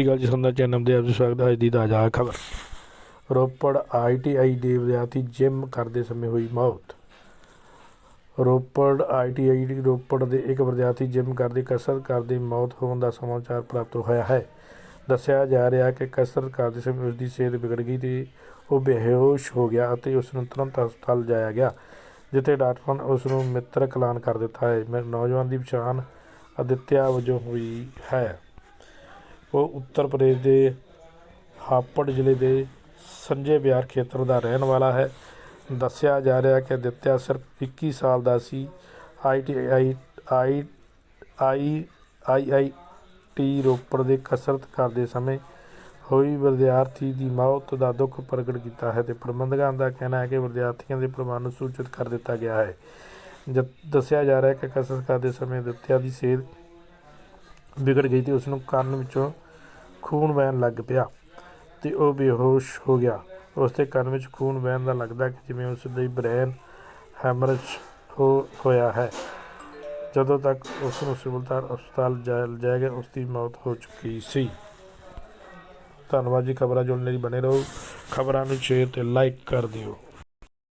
ਸ੍ਰੀ ਅਕਾਲ ਜੀ ਸੰਦਾ ਚੈਨਲ ਦੇ ਆਪ ਜੀ, ਸਵਾਗਤ ਹੈ ਅੱਜ ਦੀ ਤਾਜ਼ਾ ਖਬਰ। ਰੋਪੜ ਆਈਟੀਆਈ ਦੇ ਵਿਦਿਆਰਥੀ ਜਿਮ ਕਰਦੇ ਸਮੇਂ ਹੋਈ ਮੌਤ। ਰੋਪੜ ਆਈਟੀਆਈ ਦੀ ਰੋਪੜ ਦੇ ਇੱਕ ਵਿਦਿਆਰਥੀ ਜਿਮ ਕਰਦੇ ਕਸਰਤ ਕਰਦੇ ਮੌਤ ਹੋਣ ਦਾ ਸਮਾਚਾਰ ਪ੍ਰਾਪਤ ਹੋਇਆ ਹੈ। ਦੱਸਿਆ ਜਾ ਰਿਹਾ ਕਿ ਕਸਰਤ ਕਰਦੇ ਸਮੇਂ ਉਸ ਦੀ ਸਿਹਤ ਵਿਗੜ ਗਈ ਤੇ ਉਹ ਬੇਹੋਸ਼ ਹੋ ਗਿਆ ਅਤੇ ਉਸ ਨੂੰ ਤੁਰੰਤ ਹਸਪਤਾਲ ਲਿਜਾਇਆ ਗਿਆ, ਜਿੱਥੇ ਡਾਕਟਰਾਂ ਨੇ ਉਸ ਨੂੰ ਮ੍ਰਿਤਕ ਐਲਾਨ ਕਰ ਦਿੱਤਾ ਹੈ। ਮੇਰੇ ਨੌਜਵਾਨ ਦੀ ਪਛਾਣ ਅਦਿੱਤਿਆ ਵਜੋਂ ਹੋਈ ਹੈ। ਉਹ ਉੱਤਰ ਪ੍ਰਦੇਸ਼ ਦੇ ਹਾਪੜ ਜ਼ਿਲ੍ਹੇ ਦੇ ਸੰਜੇ ਬਿਹਾਰ ਖੇਤਰ ਦਾ ਰਹਿਣ ਵਾਲਾ ਹੈ। ਦੱਸਿਆ ਜਾ ਰਿਹਾ ਕਿ ਦਿੱਤਿਆ ਸਿਰਫ 21 ਸਾਲ ਦਾ ਸੀ। ITI I I I I T Ropar ਦੇ ਕਸਰਤ ਕਰਦੇ ਸਮੇਂ ਹੋਈ ਵਿਦਿਆਰਥੀ ਦੀ ਮੌਤ ਦਾ ਦੁੱਖ ਪ੍ਰਗਟ ਕੀਤਾ ਹੈ ਤੇ ਪ੍ਰਬੰਧਕਾਂ ਦਾ ਕਹਿਣਾ ਹੈ ਕਿ ਵਿਦਿਆਰਥੀਆਂ ਦੇ ਪ੍ਰਮਾਣ ਨੂੰ ਸੂਚਿਤ ਕਰ ਦਿੱਤਾ ਗਿਆ ਹੈ। ਜਦ ਦੱਸਿਆ ਜਾ ਰਿਹਾ ਹੈ ਕਿ ਕਸਰਤ ਕਰਦੇ ਸਮੇਂ ਦਿੱਤਿਆ ਦੀ ਸਿਹਤ ਵਿਗੜ ਗਈ ਅਤੇ ਉਸ ਨੂੰ ਕੰਨ ਵਿੱਚੋਂ ਖੂਨ ਵਹਿਣ ਲੱਗ ਪਿਆ ਅਤੇ ਉਹ ਬੇਹੋਸ਼ ਹੋ ਗਿਆ। ਉਸ ਦੇ ਕੰਨ ਵਿੱਚ ਖੂਨ ਵਹਿਣ ਦਾ ਲੱਗਦਾ ਕਿ ਜਿਵੇਂ ਉਸ ਦੀ ਬ੍ਰੇਨ ਹੈਮਰੇਜ ਹੋ, ਹੋਇਆ ਹੈ। ਜਦੋਂ ਤੱਕ ਉਸ ਨੂੰ ਸਿਵਲ ਹਸਪਤਾਲ ਜਾਇਆ ਲਿਜਾਇਆ ਗਿਆ ਉਸ ਦੀ ਮੌਤ ਹੋ ਚੁੱਕੀ ਸੀ। ਧੰਨਵਾਦ ਜੀ, ਖਬਰਾਂ ਜੁੜਨ ਲਈ ਬਣੇ ਰਹੋ। ਖਬਰਾਂ ਨੂੰ ਸ਼ੇਅਰ ਤੇ ਲਾਈਕ ਕਰ ਦਿਓ।